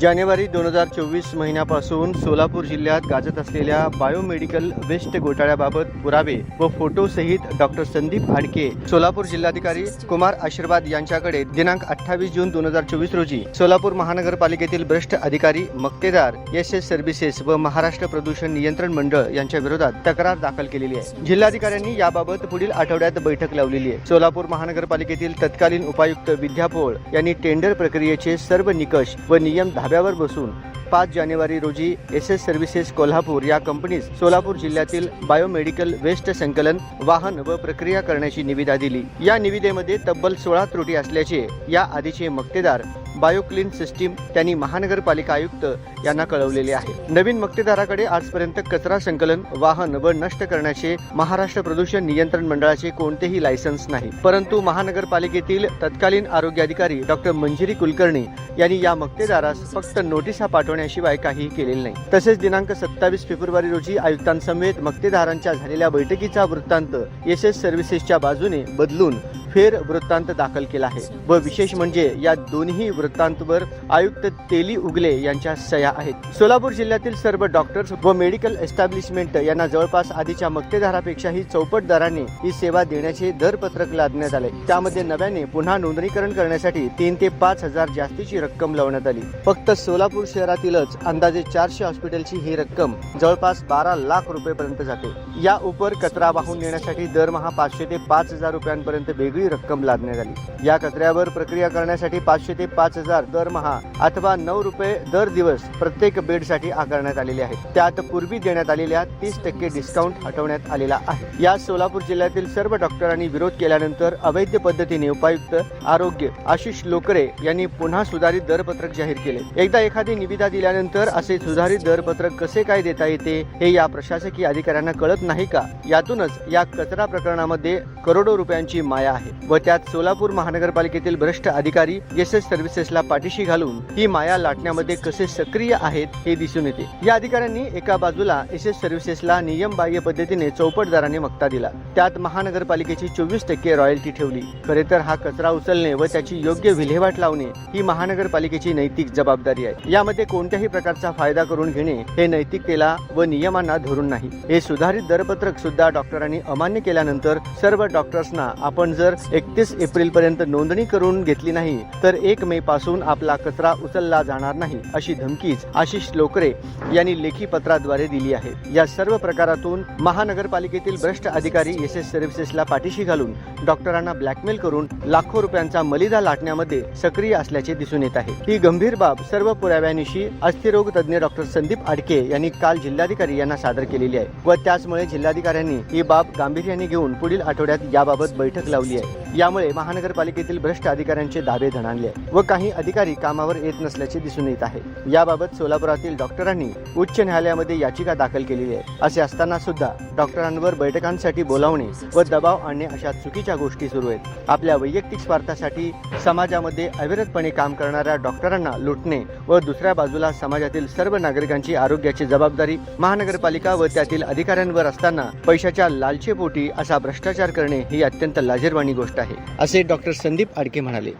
जानेवारी दोन हजार चोवीस महिन्यापासून सोलापूर जिल्ह्यात गाजत असलेल्या बायोमेडिकल वेस्ट घोटाळ्याबाबत पुरावे व फोटोसहित डॉक्टर संदीप आडके सोलापूर जिल्हाधिकारी कुमार आशीर्वाद यांच्याकडे दिनांक अठ्ठावीस जून दोन हजार चोवीस रोजी सोलापूर महानगरपालिकेतील भ्रष्ट अधिकारी मक्तेदार एस एस सर्व्हिसेस व महाराष्ट्र प्रदूषण नियंत्रण मंडळ यांच्या विरोधात तक्रार दाखल केलेली आहे. जिल्हाधिकाऱ्यांनी याबाबत पुढील आठवड्यात बैठक लावलेली आहे. सोलापूर महानगरपालिकेतील तत्कालीन उपायुक्त विद्या पोळ यांनी टेंडर प्रक्रियेचे सर्व निकष व नियम धाब्यावर बसून पाच जानेवारी रोजी एस एस सर्व्हिसेस कोल्हापूर या कंपनीस सोलापूर जिल्ह्यातील बायोमेडिकल वेस्ट संकलन वाहन व प्रक्रिया करण्याची निविदा दिली. या निविदेमध्ये तब्बल सोळा त्रुटी असल्याचे या आधीचे मक्तेदार बायोक्लीन सिस्टीम त्यांनी महानगरपालिका आयुक्त यांना कळवलेले आहे. नवीन मक्तेदाराकडे आजपर्यंत कचरा संकलन वाहन व नष्ट करण्याचे महाराष्ट्र प्रदूषण नियंत्रण मंडळाचे कोणतेही लायसन्स नाही. परंतु महानगरपालिकेतील तत्कालीन आरोग्य अधिकारी डॉक्टर मंजिरी कुलकर्णी यांनी या मक्तेदारास फक्त नोटिसा पाठवण्याशिवाय काहीही केलेले नाही. तसेच दिनांक सत्तावीस फेब्रुवारी रोजी आयुक्तांसमेत मक्तेदारांच्या झालेल्या बैठकीचा वृत्तांत एस एस सर्व्हिसेसच्या बाजूने बदलून फेर वृत्तांत दाखल केला आहे. व विशेष म्हणजे या दोन्ही वृत्तांतवर आयुक्त तेली उगले यांच्या सह्या आहेत. सोलापूर जिल्ह्यातील सर्व डॉक्टर्स व मेडिकल एस्टॅब्लिशमेंट यांना जवळपास आधीच्या मक्तेदारापेक्षाही चौपट दराने ही सेवा देण्याचे दरपत्रक लादण्यात आले. त्यामध्ये नव्याने पुन्हा नोंदणीकरण करण्यासाठी तीन ते पाच हजार जास्तीची रक्कम लावण्यात आली. फक्त सोलापूर शहरातीलच अंदाजे चारशे हॉस्पिटलची ही रक्कम जवळपास बारा लाख रुपयेपर्यंत जाते. या उपर कचरा वाहून नेण्यासाठी दरमहा पाचशे ते पाच हजार रुपयांपर्यंत वेगळी रक्कम लादण्यात आली. या कचऱ्यावर प्रक्रिया करण्यासाठी पाचशे ते पाच हजार दरमहा अथवा नऊ रुपये दर दिवस प्रत्येक बेडसाठी आकारण्यात आलेले आहेत. त्यात पूर्वी देण्यात आलेल्या तीस टक्के डिस्काउंट हटवण्यात आलेला आहे. या सोलापूर जिल्ह्यातील सर्व डॉक्टरांनी विरोध केल्यानंतर अवैध पद्धतीने उपायुक्त आरोग्य आशिष लोकरे यांनी पुन्हा सुधारित दरपत्रक जाहीर केले. एकदा एखादी निविदा दिल्यानंतर असे सुधारित दरपत्रक कसे काय देता येते हे या प्रशासकीय अधिकाऱ्यांना कळत नाही का? यातूनच या कचरा प्रकरणामध्ये करोडो रुपयांची माया आहे व त्यात सोलापूर महानगरपालिकेतील भ्रष्ट अधिकारी एस एस काँग्रेसला पाठीशी घालून ही माया लाटण्यामध्ये कसे सक्रिय आहेत हे दिसून येते. या अधिकाऱ्यांनी एका बाजूला एस एस सर्व्हिसेसला नियमबाह्य पद्धतीने चौपटदाराने मक्ता दिला. त्यात महानगरपालिकेची चोवीस टक्के रॉयल्टी ठेवली. खरे तर हा कचरा उचलणे व त्याची योग्य विल्हेवाट लावणे ही महानगरपालिकेची नैतिक जबाबदारी आहे. यामध्ये कोणत्याही प्रकारचा फायदा करून घेणे हे नैतिकतेला व नियमांना धरून नाही. हे सुधारित दरपत्रक सुद्धा डॉक्टरांनी अमान्य केल्यानंतर सर्व डॉक्टर्सना आपण जर एकतीस एप्रिल पर्यंत नोंदणी करून घेतली नाही तर एक मे पासून आपला कचरा उचलला जाणार नाही अशी धमकीच आशिष लोकरे यांनी लेखी पत्राद्वारे दिली आहे. या सर्व प्रकारातून महानगरपालिकेतील भ्रष्ट अधिकारी एस एस सर्व्हिसेसला पाठीशी घालून डॉक्टरांना ब्लॅकमेल करून लाखो रुपयांचा मलिदा लाटण्यामध्ये सक्रिय असल्याचे दिसून येत आहे. ही गंभीर बाब सर्व पुराव्यानिशी अस्थिरोग तज्ज्ञ डॉक्टर संदीप आडके यांनी काल जिल्हाधिकारी यांना सादर केलेली आहे व त्याचमुळे जिल्हाधिकाऱ्यांनी ही बाब गांभीर्याने घेऊन पुढील आठवड्यात याबाबत बैठक लावली आहे. यामुळे महानगरपालिकेतील भ्रष्ट अधिकाऱ्यांचे दावे धणाणले व व काही अधिकारी कामावर येत नसल्याचे दिसून येत आहे. याबाबत सोलापुरातील डॉक्टरांनी उच्च न्यायालयामध्ये याचिका दाखल केलेली आहे. असे असताना सुद्धा डॉक्टरांवर बैठकांसाठी बोलावणे व दबाव आणणे अशा चुकीच्या गोष्टी सुरू आहेत. आपल्या वैयक्तिक स्वार्थासाठी समाजामध्ये अविरतपणे काम करणाऱ्या डॉक्टरांना लुटणे व दुसऱ्या बाजूला समाजातील सर्व नागरिकांची आरोग्याची जबाबदारी महानगरपालिका व त्यातील अधिकाऱ्यांवर असताना पैशाच्या लालचेपोटी असा भ्रष्टाचार करणे ही अत्यंत लाजीरवाणी गोष्ट आहे. असे डॉक्टर संदीप आडके म्हणाले.